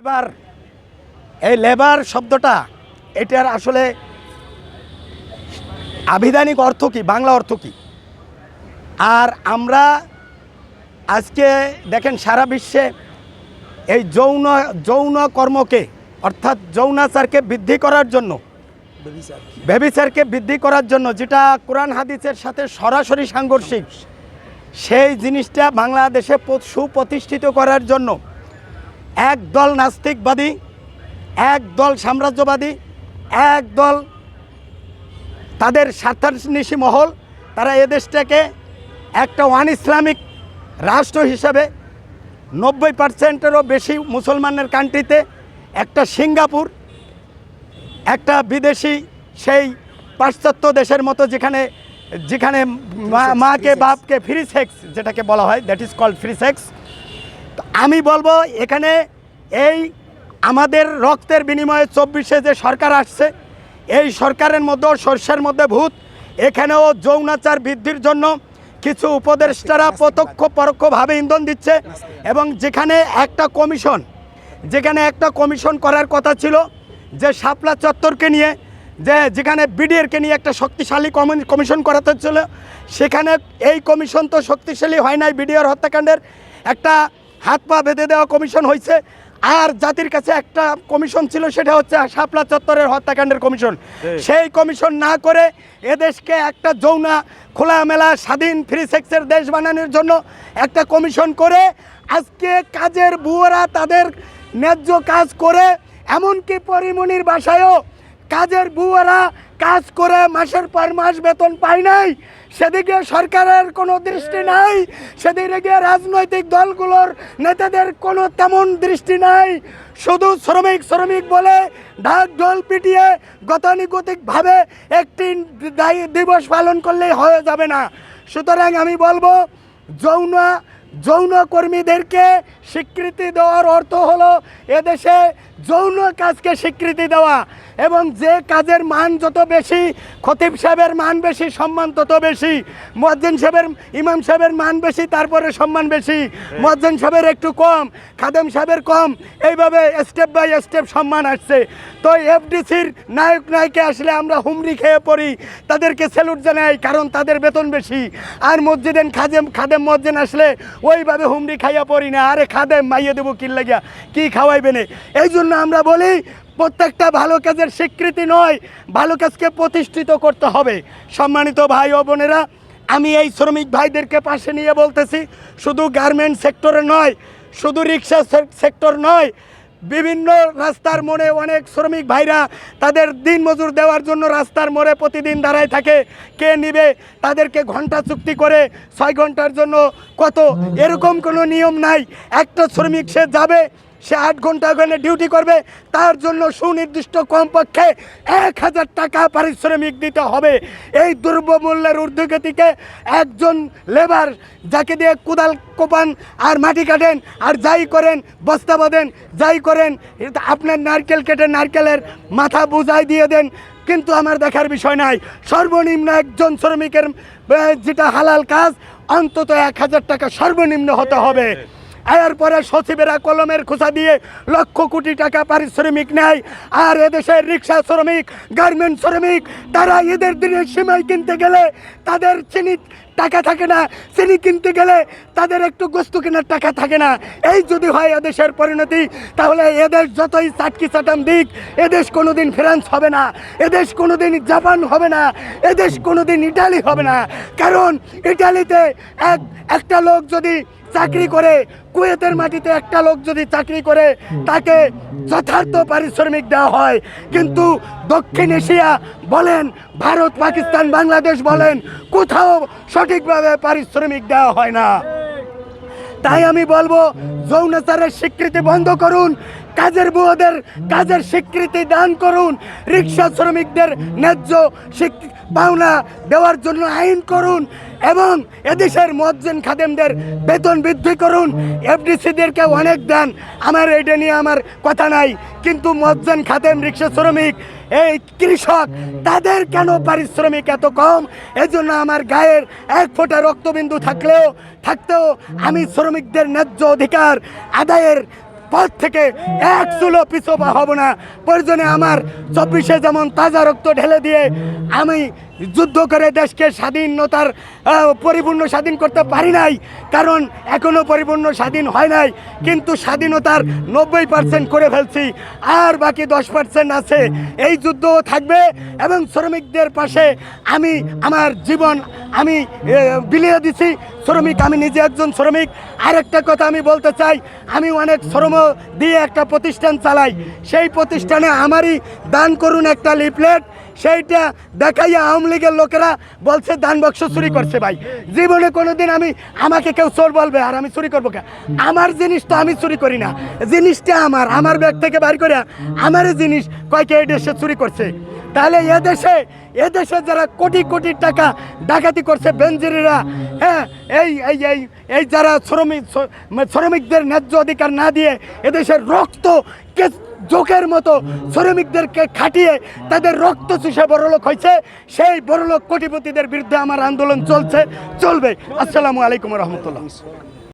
Labour, এই labour শব্দটা, এটার আসলে আবিধানিক অর্থ কি? বাংলা অর্থ কি? আর আমরা আজকে দেখেন সারা বিশ্বে এই যৌন যৌন কর্মকে, অর্থাৎ যৌনাচারকে বৃদ্ধি করার জন্য ব্যবিচারকে বৃদ্ধি করার জন্য, যেটা কোরআন হাদিসের সাথে সরাসরি সাংঘর্ষিক, সেই জিনিসটা বাংলাদেশে সুপ্রতিষ্ঠিত করার জন্য এক দল নাস্তিকবাদী এক দল সাম্রাজ্যবাদী এক দল তাদের স্বার্থান্বেষী মহল তারা এদেশটাকে একটা ওয়ান ইসলামিক রাষ্ট্র হিসাবে নব্বই পার্সেন্টেরও বেশি মুসলমানের কান্ট্রিতে একটা সিঙ্গাপুর একটা বিদেশি সেই পাশ্চাত্য দেশের মতো যেখানে যেখানে মা- মাকে বাপকে ফ্রি সেক্স যেটাকে বলা হয় that is called free sex আমি বলব এখানে এই আমাদের রক্তের বিনিময়ে চব্বিশে যে সরকার আসছে এই সরকারের মধ্যেও সর্ষের মধ্যে ভূত এখানেও যৌনাচার বৃদ্ধির জন্য কিছু উপদেষ্টারা প্রত্যক্ষ পরোক্ষভাবে ইন্ধন দিচ্ছে এবং যেখানে একটা কমিশন যেখানে একটা কমিশন করার কথা ছিল যে শাপলা চত্বরকে নিয়ে যে যেখানে বিডিএরকে নিয়ে একটা শক্তিশালী কমি- কমিশন করাতে ছিল সেখানে এই কমিশন তো শক্তিশালী হয় নাই বিডিআর হত্যাকাণ্ডের একটা হাত পা বেঁধে দেওয়া কমিশন হয়েছে। আর জাতির কাছে একটা কমিশন ছিল সেটা হচ্ছে শাপলা চত্বরের হত্যাকাণ্ডের কমিশন। সেই কমিশন না করে এদেশকে একটা যৌনা খোলামেলা স্বাধীন ফ্রি সেক্সের দেশ বানানোর জন্য একটা কমিশন করে আজকে কাজের বুয়ারা তাদের ন্যায্য কাজ করে এমনকি পরিমণির বাসায়ও কাজের বুয়ারা কাজ করে মাসের পর মাস বেতন পায় নাই। সেদিকে সরকারের কোনো দৃষ্টি নাই সেদিকে রাজনৈতিক দলগুলোর নেতাদের কোনো তেমন দৃষ্টি নাই। শুধু শ্রমিক শ্রমিক বলে ঢাক ঢোল পিটিয়ে গতানুগতিকভাবে একটি দায়ী দিবস পালন করলেই হয়ে যাবে না। সুতরাং আমি বলব যৌন যৌন কর্মীদেরকে স্বীকৃতি দেওয়ার অর্থ হলো এদেশে যৌন কাজকে স্বীকৃতি দেওয়া এবং যে কাজের মান যত বেশি খতিব সাহেবের মান বেশি সম্মান তত বেশি মজ্জেন সাহেবের ইমাম সাহেবের মান বেশি তারপরে সম্মান বেশি মজ্জেন সাহেবের একটু কম খাদেম সাহেবের কম এইভাবে স্টেপ বাই স্টেপ সম্মান আসছে। তো এফডিসির নায়ক নায়িকা আসলে আমরা হুমড়ি খেয়ে পড়ি তাদেরকে স্যালুট জানাই কারণ তাদের বেতন বেশি। আর মসজিদেন খাদেম খাদেম মসজিদ আসলে ওইভাবে হুমড়ি খাইয়া পড়ি না। আরে খাদেম মাইয়ে দেবো কি লাগিয়া কি খাওয়াইবে না? এই জন্য আমরা বলি, প্রত্যেকটা ভালো কাজের স্বীকৃতি নয়, ভালো কাজকে প্রতিষ্ঠিত করতে হবে। সম্মানিত ভাই ও বোনেরা, আমি এই শ্রমিক ভাইদেরকে পাশে নিয়ে বলতেছি, শুধু গার্মেন্ট সেক্টরে নয়, শুধু রিক্সা সেক্টর নয়, বিভিন্ন রাস্তার মোড়ে অনেক শ্রমিক ভাইরা তাদের দিন মজুর দেওয়ার জন্য রাস্তার মোড়ে প্রতিদিন দাঁড়ায় থাকে। কে নিবে? তাদেরকে ঘণ্টা চুক্তি করে ছয় ঘণ্টার জন্য কত? এরকম কোনো নিয়ম নাই। একটা শ্রমিক সে যাবে সে আট ঘণ্টা ওখানে ডিউটি করবে, তার জন্য সুনির্দিষ্ট কমপক্ষে এক হাজার টাকা পারিশ্রমিক দিতে হবে। এই দ্রব্যমূল্যের ঊর্ধ্বগতিকে একজন লেবার যাকে দিয়ে কোদাল কোপান আর মাটি কাটেন আর যাই করেন, বস্তা বাঁধেন, যাই করেন, আপনার নারকেল কেটে নারকেলের মাথা বুঝাই দিয়ে দেন। কিন্তু আমার দেখার বিষয় নাই। সর্বনিম্ন একজন শ্রমিকের যেটা হালাল কাজ, অন্তত এক হাজার টাকা সর্বনিম্ন হতে হবে। এরপরে সচিবেরা কলমের খোঁচা দিয়ে লক্ষ কোটি টাকা পারিশ্রমিক নেয়। আর এদেশের রিক্সা শ্রমিক, গার্মেন্ট শ্রমিক, তারা ঈদের দিনে সিমাই কিনতে গেলে তাদের চিনি টাকা থাকে না। চিনি কিনতে গেলে তাদের একটু গোস্ত কেনার টাকা থাকে না। এই যদি হয় এদেশের পরিণতি, তাহলে এদেশ যতই চাটকি চাটাম দিক, এদেশ কোনোদিন ফ্রান্স হবে না, এদেশ কোনোদিন জাপান হবে না, এদেশ কোনোদিন ইটালি হবে না। কারণ ইটালিতে এক, একটা লোক যদি চাকরি করে কুয়েতের মাটিতে একটা লোক যদি চাকরি করে তাকে যথার্থ পারিশ্রমিক দেওয়া হয়। কিন্তু দক্ষিণ এশিয়া বলেন ভারত পাকিস্তান বাংলাদেশ বলেন কোথাও সঠিকভাবে পারিশ্রমিক দেওয়া হয় না। তাই আমি বলব যৌনাচারের স্বীকৃতি বন্ধ করুন কাজের বুয়াদের কাজের স্বীকৃতি দান করুন রিক্সা শ্রমিকদের ন্যায্য পাওনা দেওয়ার জন্য আইন করুন এবং এদেশের মজ্জেন খাদেমদের বেতন বৃদ্ধি করুন। এফডিসিদেরকে অনেক দেন। আমার এটা নিয়ে আমার কথা নাই। কিন্তু মজ্জেন খাদেম রিক্সা শ্রমিক, এই কৃষক, তাদের কেন পারিশ্রমিক এত কম? এজন্য আমার গায়ের এক ফোঁটা রক্তবিন্দু থাকলেও, থাকতেও আমি শ্রমিকদের ন্যায্য অধিকার আদায়ের পথ থেকে এক চুলো পিছু হব না। প্রয়োজনে আমার চব্বিশে যেমন তাজা রক্ত ঢেলে দিয়ে আমি যুদ্ধ করে দেশকে স্বাধীনতার পরিপূর্ণ স্বাধীন করতে পারি নাই। কারণ এখনও পরিপূর্ণ স্বাধীন হয় নাই। কিন্তু স্বাধীনতার নব্বই পার্সেন্ট করে ফেলছি। আর বাকি দশ পার্সেন্ট আছে। এই যুদ্ধও থাকবে এবং শ্রমিকদের পাশে আমি আমার জীবন আমি বিলিয়ে দিছি। শ্রমিক, আমি নিজে একজন শ্রমিক। আরেকটা কথা আমি বলতে চাই, আমি অনেক শ্রম দিয়ে একটা প্রতিষ্ঠান চালাই। সেই প্রতিষ্ঠানে আমারই দান করুন একটা লিফলেট। সেইটা দেখাইয়া আওয়ামী লীগের লোকেরা বলছে, দান বক্স চুরি করছে ভাই। জীবনে কোনোদিন আমি, আমাকে কেউ চোর বলবে, আর আমি চুরি করব কে? আমার জিনিস তো আমি চুরি করি না। জিনিসটা আমার আমার ব্যাগ থেকে বাইর করে আমার জিনিস কয়কে এই দেশে চুরি করছে? তাহলে এদেশে এদেশে যারা কোটি কোটি টাকা ডাকাতি করছে বেঞ্জিরিরা হ্যাঁ এই এই এই এই যারা শ্রমিক শ্রমিকদের ন্যায্য অধিকার না দিয়ে এদেশের রক্ত জোকের মতো শ্রমিকদেরকে খাটিয়ে তাদের রক্ত চুষে বড়লোক হয়েছে, সেই বড়লোক কোটিপতিদের বিরুদ্ধে আমার আন্দোলন চলছে, চলবে। আসসালামু আলাইকুম রহমতুল্লাহ।